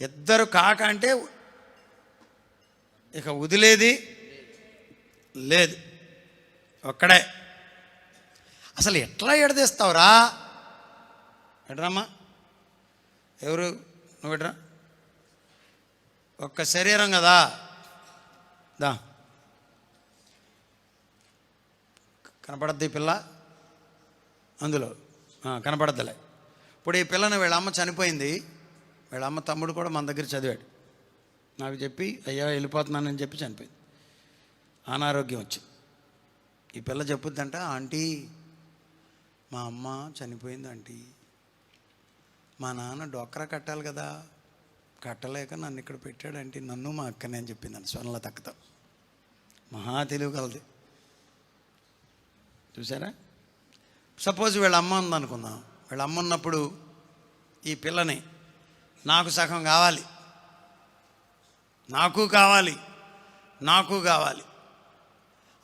ఇద్దరు కాక అంటే ఇక వదిలేది లేదు. ఒక్కడే. అసలు ఎట్లా ఎడదీస్తావురా ఎడరమ్మా. ఎవరు? నువ్వు ఎడరా? ఒక్క శరీరం కదా. దా. కనపడద్ది పిల్ల? అందులో. కనపడద్దులే. ఇప్పుడు ఈ పిల్లని వీళ్ళ అమ్మ చనిపోయింది. వీళ్ళ అమ్మ తమ్ముడు కూడా మన దగ్గర చదివాడు. నాకు చెప్పి అయ్యా వెళ్ళిపోతున్నానని చెప్పి చనిపోయింది. అనారోగ్యం వచ్చింది. ఈ పిల్ల చెప్పుద్దంట ఆంటీ మా అమ్మ చనిపోయింది ఆంటీ. మా నాన్న డోక్రా కట్టాలి కదా. కట్టలేక నన్ను ఇక్కడ పెట్టాడంటే నన్ను మా అక్కనే అని చెప్పిందండి స్వర్ణల తక్కుతా మహా తెలివి కలది. చూసారా? సపోజ్ వీళ్ళ అమ్మ ఉందనుకుందాం. వీళ్ళ అమ్మున్నప్పుడు ఈ పిల్లని నాకు సగం కావాలి. నాకు కావాలి. నాకు కావాలి.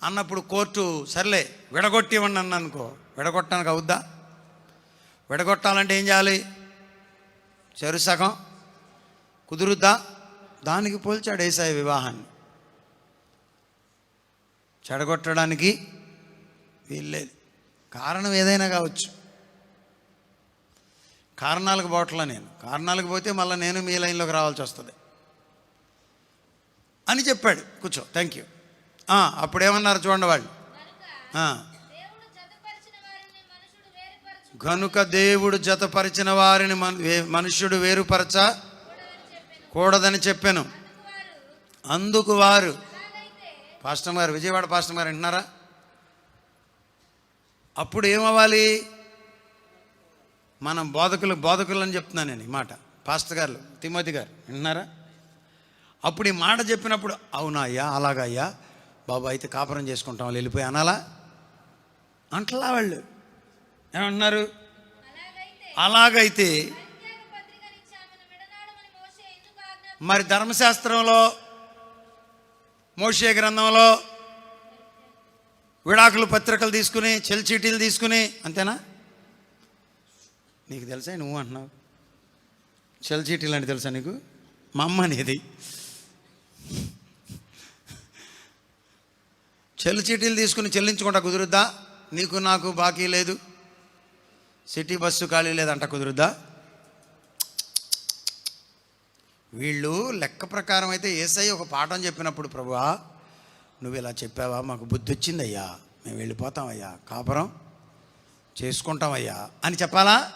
అన్నప్పుడు కోర్టు సర్లే విడగొట్టి ఇవ్వండి అన్న అనుకో విడగొట్టడానికి అవుద్దా? విడగొట్టాలంటే ఏం చేయాలి? చెరు సగం కుదురుద్దా? దానికి పోల్చాడు ఏసాయి వివాహాన్ని. చెడగొట్టడానికి వీల్లేదు. కారణం ఏదైనా కావచ్చు. కారణాలకు పోవట్లా నేను. కారణాలకు పోతే మళ్ళీ నేను మీ లైన్లోకి రావాల్సి వస్తుంది. అని చెప్పాడు. కూర్చో. థ్యాంక్ యూ అప్పుడు ఏమన్నారు చూడండి వాళ్ళు? కనుక దేవుడు జతపరిచిన వారిని మనుష్యుడు వేరుపరచ. కూడదని చెప్పాను. అందుకు వారు పాస్టర్ గారు విజయవాడ పాస్టర్ గారు వింటున్నారా? అప్పుడు ఏమవ్వాలి? మనం బోధకులు బోధకులు అని చెప్తున్నాను నేను ఈ మాట. పాస్టర్ గారు తిమోతి గారు విన్నారా? అప్పుడు ఈ మాట చెప్పినప్పుడు అవునా అయ్యా అలాగా అయ్యా బాబు అయితే కాపురం చేసుకుంటాం వాళ్ళు వెళ్ళిపోయి అనాలా? అంటలా వాళ్ళు. ఏమంటున్నారు అలాగైతే మరి ధర్మశాస్త్రంలో మోషే గ్రంథంలో విడాకులు పత్రికలు తీసుకుని చెల్ చీటీలు తీసుకుని అంతేనా? నీకు తెలుసా నువ్వు అంటున్నావు? చెల్ చీటీలు తెలుసా నీకు? మా అమ్మ అనేది. చెల్లు చీటీలు తీసుకుని చెల్లించుకుంటా కుదురుద్దా? నీకు నాకు బాకీ లేదు. సిటీ బస్సు ఖాళీ లేదంట కుదురుద్దా? వీళ్ళు లెక్క ప్రకారం అయితే ఏసై ఒక పాఠం చెప్పినప్పుడు ప్రభువా నువ్వు ఇలా చెప్పావా? మాకు బుద్ధి వచ్చిందయ్యా. మేము వెళ్ళిపోతామయ్యా. కాపురం చేసుకుంటామయ్యా. అని చెప్పాలా?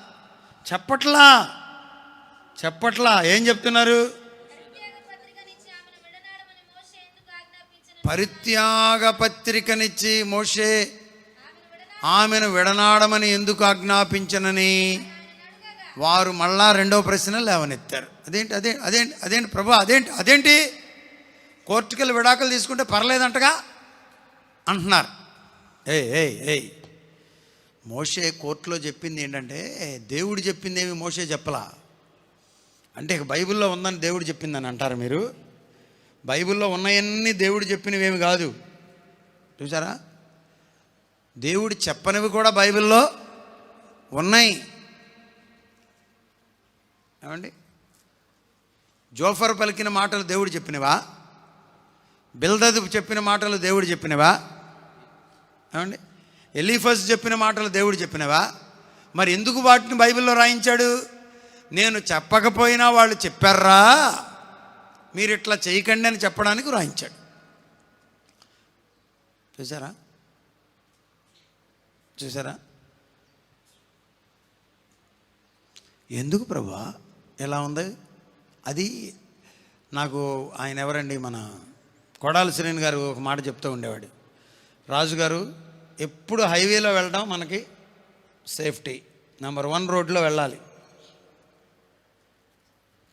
చెప్పట్లా. చెప్పట్లా. ఏం చెప్తున్నారు? పరిత్యాగ పత్రికనిచ్చి ఆమెను విడనాడమని మోషే ఎందుకు ఆమెను విడనాడమని ఎందుకు ఆజ్ఞాపించనని? వారు మళ్ళా రెండో ప్రశ్న లేవనెత్తారు. అదేంటి అదే అదేంటి అదేంటి ప్రభు అదేంటి అదేంటి? కోర్టుకెళ్ళి విడాకులు తీసుకుంటే పర్లేదంటగా అంటున్నారు. ఏయ్ ఏయ్ ఏయ్. మోషే కోర్టులో చెప్పింది ఏంటంటే దేవుడు చెప్పింది ఏమి మోషే చెప్పలా? అంటే ఇక బైబిల్లో ఉందని దేవుడు చెప్పిందని అంటారు మీరు? బైబిల్లో ఉన్నాయన్నీ దేవుడు చెప్పినవేమి కాదు. చూసారా? దేవుడు చెప్పనివి కూడా బైబిల్లో ఉన్నాయి. ఏమండి? జోఫర్ పలికిన మాటలు దేవుడు చెప్పినవా? బిల్దదు చెప్పిన మాటలు దేవుడు చెప్పినవా? ఏమండి? ఎలీఫస్ చెప్పిన మాటలు దేవుడు చెప్పినవా? మరి ఎందుకు వాటిని బైబిల్లో రాయించాడు? నేను చెప్పకపోయినా వాళ్ళు చెప్పారా? మీరు ఇట్లా చేయకండి అని చెప్పడానికి రాయించాడు. చూసారా? చూసారా? ఎందుకు ప్రభా? ఎలా ఉంది? అది నాకు ఆయన ఎవరండి? మన కొడాలి శ్రేణి గారు ఒక మాట చెప్తూ ఉండేవాడు. రాజుగారు ఎప్పుడు హైవేలో వెళ్ళడం మనకి సేఫ్టీ. నెంబర్ వన్ రోడ్లో వెళ్ళాలి.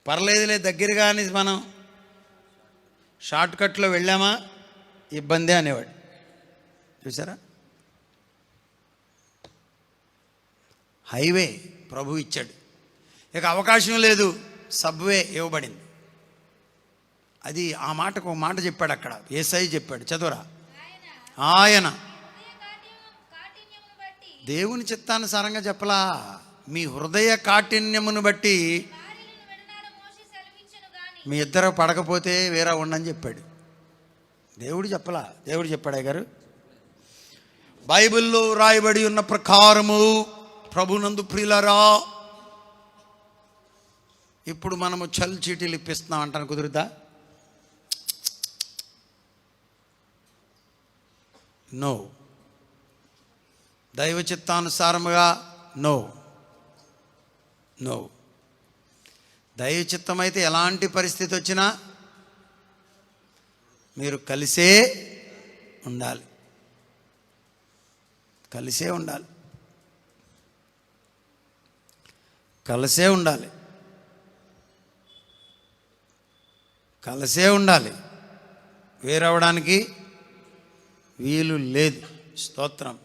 పర్లేదులే దగ్గరగా అని మనం షార్ట్ కట్లో వెళ్ళామా? ఇబ్బందే అనేవాడు. చూసారా? హైవే ప్రభు ఇచ్చాడు. ఇక అవకాశం లేదు సబ్వే ఇవ్వబడింది. అది ఆ మాటకు ఒక మాట చెప్పాడు అక్కడ. ఏసై చెప్పాడు. చదువురా. ఆయన ఆయన హృదయ కాఠిన్యం- కాఠిన్యమును బట్టి దేవుని చిత్తానుసారంగా చెప్పలా మీ హృదయ కాఠిన్యమును బట్టి మీ ఇద్దరు పడకపోతే వేరే ఉండని చెప్పాడు. దేవుడు చెప్పలా దేవుడు చెప్పాడే గారు బైబిల్లో రాయబడి ఉన్న ప్రకారము ప్రభునందు ప్రియులరా ఇప్పుడు మనము చల్ చీటీలు ఇప్పిస్తున్నాం అంటాను కుదురుదా నో దైవ చిత్తానుసారముగా నో. నో. దైవ చిత్తమైతే ఎలాంటి పరిస్థితి వచ్చినా మీరు కలిసే ఉండాలి. కలిసే ఉండాలి. కలిసే ఉండాలి. కలిసే ఉండాలి. వేరవడానికి వీలు లేదు. స్తోత్రం.